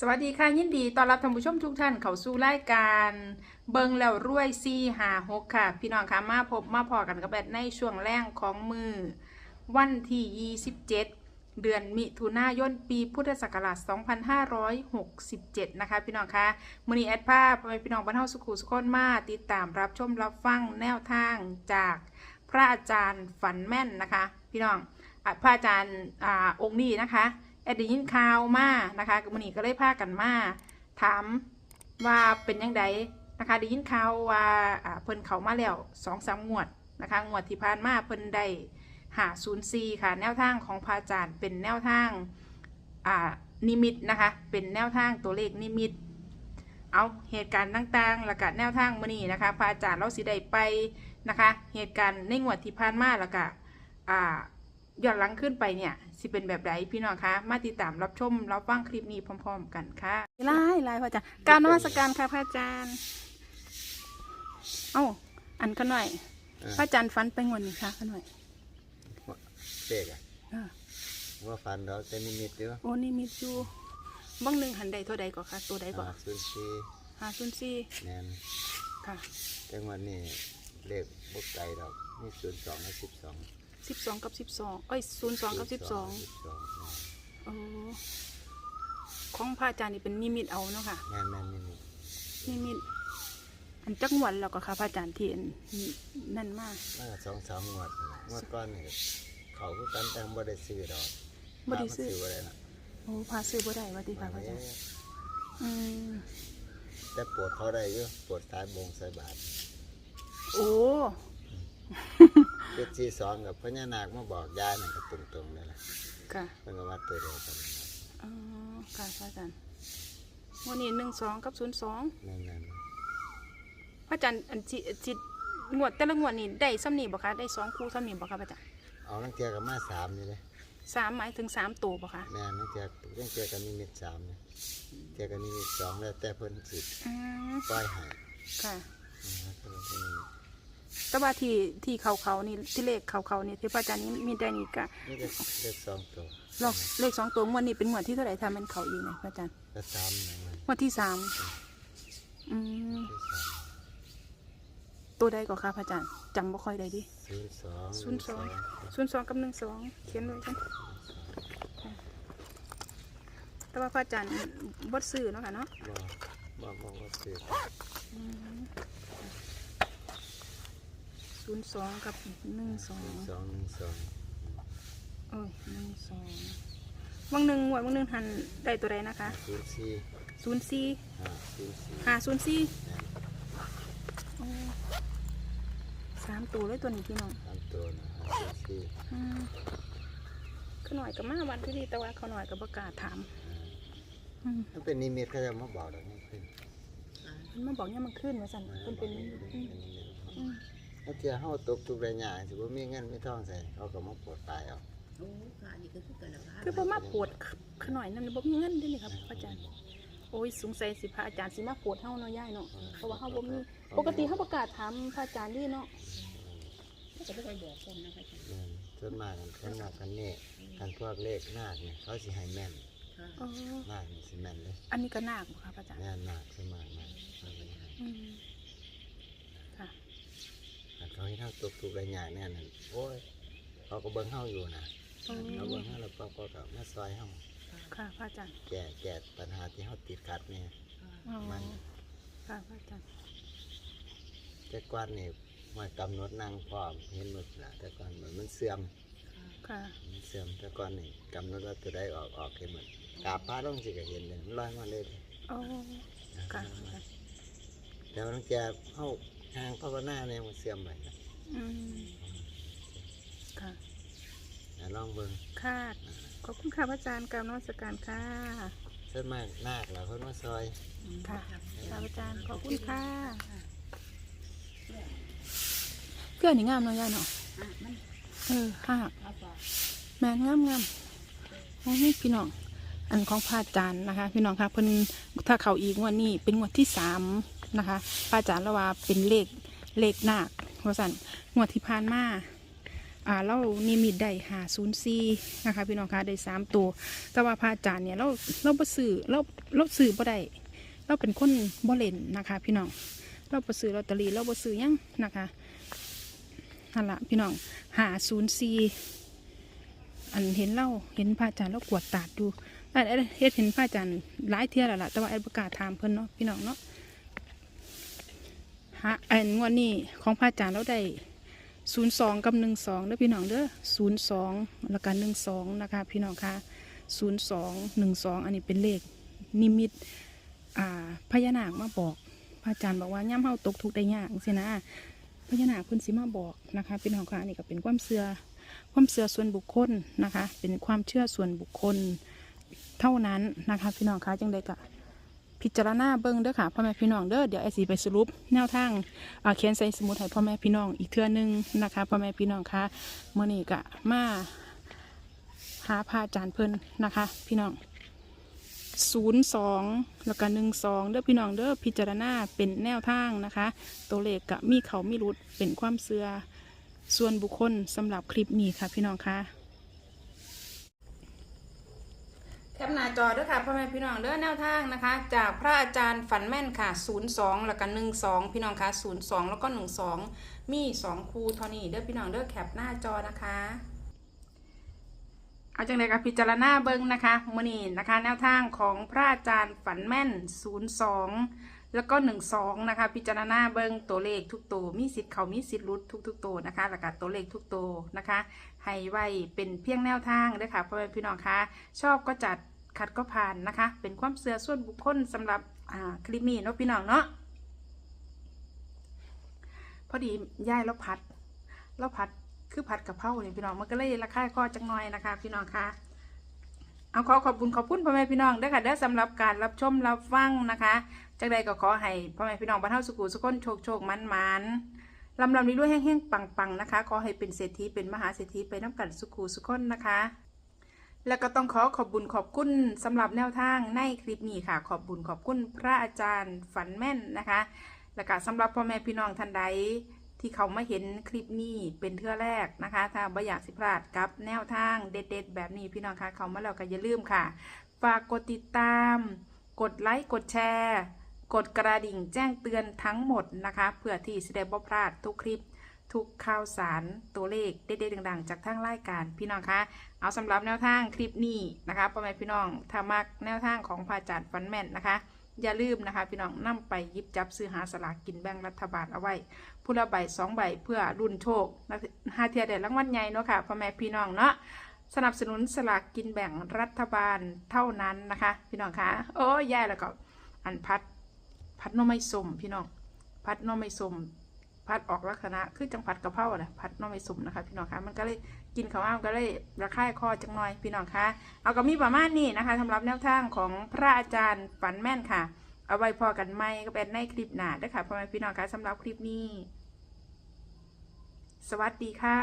สวัสดีค่ะยินดีต้อนรับท่านผู้ชมทุกท่านเข้าสู่รายการเบิงแล้วรวยซีหาหกค่ะ พี่น้องคะมาพบมาพอกันกับแบดในช่วงแรกของมือ วันที่27 เดือนมิถุนายนปีพุทธศักราช 2567 นะคะ พี่น้องคะมือนี้แอดภาพไปพี่น้องบรรเทาสุขุสุขนมาติดตามรับชมรับฟังแนวทางจากพระอาจารย์ฝันแม่นนะคะ พี่น้องพระอาจารย์อองค์นี้นะคะ แอดได้ยินข่าวมานะคะมือนี้ก็เลยพากันมาถามว่าเป็นยังไงนะคะได้ยินข่าวว่าเพิ่นเขามาแล้วสองสามงวดนะคะงวดที่ผ่านมาเพิ่นได้หาศูนย์ซีค่ะแนวทางของพระอาจารย์เป็นแนวทางอ่านิมิตนะคะเป็นแนวทางตัวเลขนิมิต เอาเหตุการณ์ต่างๆแล้วก็แนวทางมือนี้นะคะพระอาจารย์เราสิได้ไปนะคะเหตุการณ์ในงวดที่ผ่านมาแล้วก็อ่า ย้อนหลังขึ้นไปเนี่ยสิเป็นแบบใดพี่น้องคะมาติดตามรับชมรับฟังคลิปนี้พร้อม ๆ กันค่ะไล่ไล่พระอาจารย์กรารนมัสการค่ะพระอาจารย์ เอ้าอันขะหน่อยอ่าพระอาจารย์ฟันไปงวดนี้ค่ะขะหน่อยเด็กอะอ่าว่าฟันเราแต่นิมิตอยู่โอ้นี่มีจูบ้างหนึ่งหันใดเท่าใดก่อนค่ะ ตัวใดก่อนศูนย์สี่หาศูนย์สี่แนนค่ะจังหวัดนี้เลขบกไก่เรานี่ศูนย์สองกับสิบสอง สิบสองกับสิบสองเอ้ยศูนย์สองกับสิบสองสิบสองโอ้ของพระอาจารย์นี่เป็นนิมิตเอาเนาะค่ะ แม่นแม่นนิมิตนิมิต อันจักงวดแล้วก็ค่ะพระอาจารย์ที่อันนั่นมากมาสองสามงวดนั่นล่ะงวดก้อนนี่เขาก็กันแต่บ่ได้ซื้อดอกบ่ได้ซื้อพามาอะไรนะโอ้พาซื้อบ่ได้ว่าติค่ะพระอาจารย์อืมแต่ปวดเขาได้อยู่ปวดสายบงสายบาดโอ้ เลขที่สองกับพญานาคมาบอกยายนั่นก็ตรงๆเลยล่ะค่ะเพิ่นก็ว่าตัวเดียวกันนั่นล่ะอ๋อค่ะพระอาจารย์วันนี้หนึ่งสองกับศูนย์สองแม่นแม่นพระอาจารย์อันจิจิงวดแต่ละงวดนี่ได้ซ้ำนี่บ่คะได้สองคู่ซ้ำนี่บ่คะพระอาจารย์เอานังเทียกับมาสามนี่เลยสามหมายถึงสามตัวบ่คะแม่นังเทียนังเทียกับนิมิตสามเนี่ยเทียกับนิมิตสองแล้วแต่เพิ่นสิอืมปล่อยให้ค่ะนะครับเพิ่นสิ แต่ว่าที่ที่เขาเขาๆนี่ที่เลขเขาเขาๆนี่ที่พระอาจารย์นี่มีได้นี่กะนี่ก็เลขสองตัวลอกเลขสองตัวงวดนี้เป็นงวดที่เท่าไหร่ทำเป็นเขาอีกนะพระอาจารย์ก็สามนั่นมันงวดที่สามอืมที่สามตัวใดก็ค่ะพระอาจารย์จำบ่ค่อยได้ดิศูนย์สองศูนย์สองศูนย์สองกับหนึ่งสองเขียนไว้กันแต่ว่าพระอาจารย์บดซื้อเนาะค่ะเนาะบ่บ่บ่บ่ซื้อ ศูนย์สองกับหนึ่งสองศูนย์สองหนึ่งสองเอ้ยหนึ่งสองวังหนึ่งหวดวังหนึ่งหันได้ตัวใดนะคะศูนย์สี่ศูนย์สี่ห้าศูนย์สี่หาศูนย์สี่แม่นโอ้สามตัวเลยตัวนี้พี่น้องสามตัวนะห้าศูนย์สี่อืมเขาหน่อยกับมาวันที่ดีแต่ว่าเขาหน่อยกับประกล้าศถามอืมมันเป็นนิมิตเขาจะมาบอกดอกนี่ขึ้นเพิ่นมาบอกเนี่ยมันขึ้นมาสั่นเพิ่นเป็นอืมเป็นนิมิตอืม ถ้าเทียเฮาตกทุกข์ได้ยากสิบ่มีเงินมีทองใส่เขาก็มาปวดตายเอาโอ้ค่ะอันนี้ก็คือกันละค่ะคือพอมาปวดเขาหน่อยนั่นบ่มีเงินเด้วยนี่ครับพระอาจารย์ โอ้ยสงสัยสิพระอาจารย์สิมาปวดเฮาเนาะย่ายเนาะเพราะว่าเฮาบ่มีปกติเฮาประกาศถามพระอาจารย์ดีเนาะก็จะไม่ค่อยบอกคนนะคะอาจารย์แม่นส่วนมากกันส่วนมากกันนี่กันพวกเลขนาคเนี่ยเขาสิให้แม่นค่ะอ๋อนาคนี่สิแม่นเลย อันนี้ก็นาคบ่คะพระอาจารย์แม่นนาคส่วนมากนาคเขาสิให้อืมค่ะอัน เขาให้เท่าตกทุกข์ได้ยากแน่นั่นโอ้ยเขาก็เบิ่งเฮาอยู่นะอ๋อเขาเบิ่งเฮาแล้วเขาก็ก็มาซอยเฮาค่ะพระอาจารย์แก้แก้ปัญหาที่เฮาติดขัดเนี่ยอ๋อมันค่ะพระอาจารย์แต่ก่อนนี่มากำหนดนั่งพร้อมเห็นหมดละแต่ก่อนมันมันเสื่อมค่ะมันเสื่อมแต่ก่อนนี่กำหนดว่าตัวใดออกออกเห็นหมดกราบพระลงสิก็เห็นเลยมันลอยมาเลยโอ้ค่ะพระอาจารย์แต่ว่าต้องแกเฮาทางภาวนาเนี่ยมันเสื่อมไปนะ อืมค่ะ อะลองเบิ่งค่ะขอบคุณค่ะพระอาจารย์กรารนมัสการค่ะส่วนมากนาคเราเพิ่นมาซอย ค่ะค่ะพระอาจารย์ขอบคุณค่ะเพื่อนนี่งามเนาะย่าเนาะอะมันเออค่ะเอาฝากแม่นงามงามโอ้ยพี่น้อง อันของพระอาจารย์นะคะ พี่น้องคะเพิ่นถ้าเขาอีกงวดนี้เป็นงวดที่สามนะคะพระอาจารย์ละว่าเป็นเลขเลขนาค ว่าสันงวดที่ผ่านมาอ่าเรานิมิตได้หาศูนย์ซีนะคะพี่น้องคะได้สามตัว แต่ว่าพระอาจารย์เนี่ยเราเราบ่ซื้อเราเราซื้อบ่ได้เราเป็นคนบ่เล่นนะคะ พี่น้องเราบ่ซื้อลอตเตอรี่เราบ่ซื้อยังนะคะนั่นละพี่น้องหาศูนย์ซีอันเห็นเราเห็นพระอาจารย์เรากวดตาดดูอันอันเฮ็ดเห็นพระอาจารย์หลายเที่ยแล้วล่ะแต่ว่าไอ้ประกาศถามเพิ่นเนาะพี่น้องเนาะ หาอันงวดนี้ของพระอาจารย์เราได้ศูนย์สองกับหนึ่งสองเด้อพี่น้องเด้อศูนย์สองแล้วก็หนึ่งสองนะคะพี่น้องคะศูนย์สองหนึ่งสองอันนี้เป็นเลขนิมิตอ่าพญานาคมาบอกพระอาจารย์บอกว่าย่ำเฮาตกทุกข์ได้ยากสินะพญานาคเพิ่นสิมาบอกนะคะพี่น้องคะอันนี้ก็เป็นความเชื่อความเชื่อส่วนบุคคลนะคะ เป็นความเชื่อส่วนบุคคลเท่านั้นนะคะพี่น้องคะจังใดก็ พิจารณาเบิ่งเด้อค่ะพ่อแม่พี่น้องเด้อเดี๋ยวไอซีไปสรุปแนวทางเขียนใส่สมุดให้พ่อแม่พี่น้องอีกเทื่อหนึงนะคะพ่อแม่พี่น้องคะเมื่อนี้กะมาหาพระอาจารย์เพิ่นนะคะ พี่น้องศูนย์สองแล้วก็หนึ่งสองเด้อพี่น้องเด้อพิจารณาเป็นแนวทางนะคะ ตัวเลขกะมีเขามีรุดเป็นความเสื่อส่วนบุคคลสำหรับคลิปนี้ค่ะพี่น้องคะแค ปหน้าจอด้วยค่ะพ่อแม่พี่น้องเด้อแนวทางนะคะ จากพระอาจารย์ฝันแม่นค่ะ 02 แล้วก็12 พี่น้องคะ02 แล้วก็ 12 มี 2 คูเท่านี้เด้อพี่น้องเด้อแคปหน้าจอนะคะ เอาจังไดกับพิจารณาเบิ้งนะคะมือนี้นะคะ แนวทางของพระอาจารย์ฝันแม่น 02 แล้วก็ 12 นะคะ พิจารณาเบิ้งตัวเลขทุกตัวมีสิทธิ์เขามีสิทธิ์หลุดทุกๆตัวนะคะแล้วก็ตัวเลขทุกตัวนะคะให้ไว้เป็นเพียงแนวทางเด้อค่ะพ่อแม่พี่น้องคะชอบก็จัด ขัดก็ผ่านนะคะ เป็นความเสื่อส่วนบุคคลสำหรับคลิปนี้เนาะพี่น้องเนาะพอดีย่ายแล้วพัดแล้วพัดคือผัดกะเพราเนี่ยพี่น้องมันก็เลยราคาข้อจังน้อยนะคะ พี่น้องคะเอาขอขอบคุณขอบคุณพ่อแม่พี่น้องเด้ค่ะเด้อสำหรับการรับชมรับฟังนะคะจากใดก็ขอให้พ่อแม่พี่น้องบรรเทาสุขุสุขคนโชคโชคมันมันลำลำนี้ด้วยแห้งๆปังๆนะคะ ขอให้เป็นเศรษฐีเป็นมหาเศรษฐีไปน้ำกันสุขุสุขคนนะคะ แล้วก็ต้องขอขอบบุญขอบคุณสำหรับแนวทางในคลิปนี้ค่ะ ขอบบุญขอบคุณพระอาจารย์ฝันแม่นนะคะ แล้วก็สำหรับพ่อแม่พี่น้องท่านใดที่เขามาเห็นคลิปนี้เป็นเทื่อแรกนะคะ ถ้าบ่อยากสิพลาดกับแนวทางเด็ด ๆ แบบนี้พี่น้องคะเขามาแล้วก็อย่าลืมค่ะ ฝากกดติดตาม กดไลค์กดแชร์ กดกระดิ่งแจ้งเตือนทั้งหมดนะคะ เพื่อที่จะได้บ่พลาดทุกคลิป ทุกข่าวสารตัวเลขเด็ดๆดังๆ จากทางรายการพี่น้องคะเอาสำหรับแนวทางคลิปนี้นะคะพ่อแม่พี่น้องถ้ามักแนวทางของพระอาจารย์ฟันแม่นนะคะอย่าลืมนะคะ พี่น้องนำไปยิบจับซื้อหาสลากกินแบ่งรัฐบาลเอาไว้ผู้ละใบสองใบเพื่อรุ่นโชคนะหาเทียเด็ดรางวัลใหญ่เนาะค่ะพ่อแม่พี่น้องเนาะสนับสนุนสลากกินแบ่งรัฐบาลเท่านั้นนะคะ พี่น้องคะโอ้ยายแล้วก็อันพัดพัดน้อไม่สมพี่น้อง พัดน้อไม่สม พัดออกลักษณะคือจังผัดกระเพราอะนะพัดน้อไม่สมนะคะ พี่น้องคะมันก็เลยกินข้าวอ้ามก็เลยระคายคอจังหน่อยพี่น้องคะเอาก็มีประมาณนี้นะคะสำหรับแนวทางของพระอาจารย์ฝันแม่นค่ะ เอาไว้พอกันไหมก็เป็นในคลิปหน้าด้วยค่ะพ่อแม่พี่น้องคะสำหรับคลิปนี้ สวัสดีค่ะ